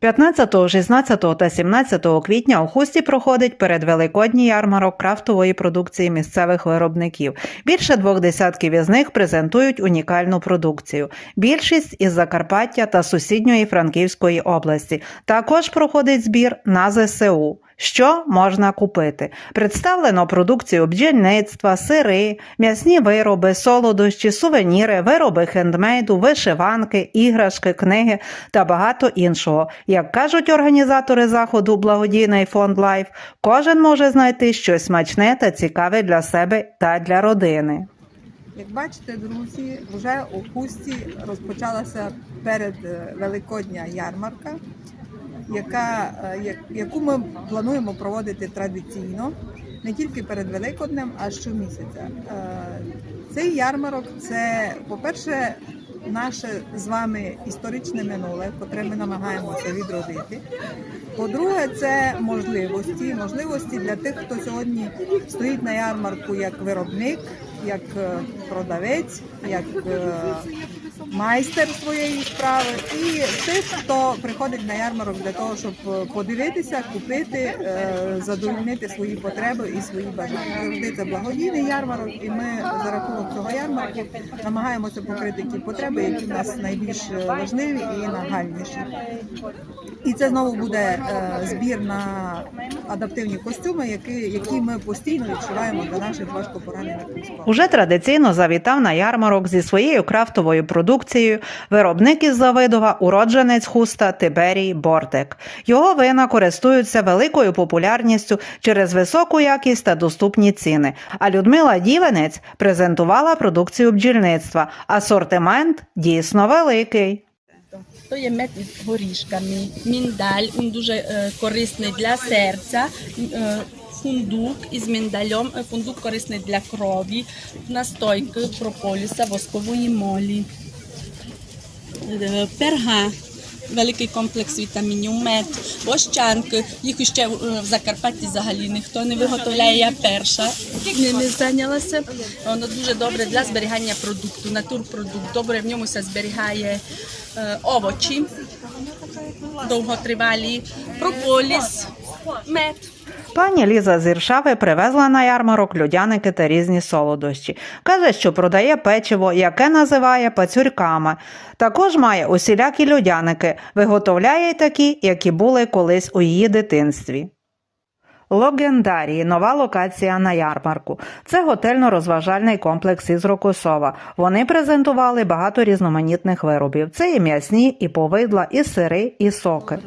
15, 16 та 17 квітня у Хусті проходить передвеликодній ярмарок крафтової продукції місцевих виробників. Більше двох десятків із них презентують унікальну продукцію. Більшість із Закарпаття та сусідньої Франківської області. Також проходить збір на ЗСУ. Що можна купити? Представлено продукцію бджільництва, сири, м'ясні вироби, солодощі, сувеніри, вироби хендмейду, вишиванки, іграшки, книги та багато іншого. Як кажуть організатори заходу Благодійний фонд Лайф, кожен може знайти щось смачне та цікаве для себе та для родини. Як бачите, друзі, вже у Хусті розпочалася перед е, Великодня ярмарка, яка, е, яку ми плануємо проводити традиційно не тільки перед Великоднем, а щомісяця. Е, Цей ярмарок це, по-перше, наше з вами історичне минуле, котре ми намагаємося відродити. По-друге, це можливості, можливості для тих, хто сьогодні стоїть на ярмарку як виробник, як е, продавець, як майстер своєї справи, і тих, хто приходить на ярмарок для того, щоб е, подивитися, купити, е, задовольнити свої потреби і свої бажання. Завжди це благодійний ярмарок, і ми за рахунок цього ярмарку намагаємося покрити ті потреби, які в нас найбільш е, важливі і нагальніші. І це знову буде збір на адаптивні костюми, які, які ми постійно відчуваємо для наших важко поранених військових. Уже традиційно завітав на ярмарок зі своєю крафтовою продукцією виробник із Завидова, уродженець хуста Тиберій Бортек. Його вина користуються великою популярністю через високу якість та доступні ціни. А Людмила Дівенець презентувала продукцію бджільництва. Асортимент дійсно великий. То є мед із горішками, міндаль, він дуже е, корисний для серця. Е, Фундук із міндалем, Е, фундук корисний для крові, настойки прополіса, воскової молі, перга, великий комплекс вітамінів, мед, вощанки. Їх ще е, в Закарпатті взагалі ніхто не виготовляє. Я перша ними зайнялася. Воно дуже добре для зберігання продукту, натурпродукт. Добре в ньому зберігає е, овочі довготривалі, прополіс, мед. Пані Ліза з Іршави привезла на ярмарок людяники та різні солодощі. Каже, що продає печиво, яке називає пацюрками. Також має усілякі людяники, виготовляє й такі, які були колись у її дитинстві. Логендарії нова локація на ярмарку. Це готельно-розважальний комплекс із Рокосова. Вони презентували багато різноманітних виробів. Це і м'ясні, і повидла, і сири, і соки.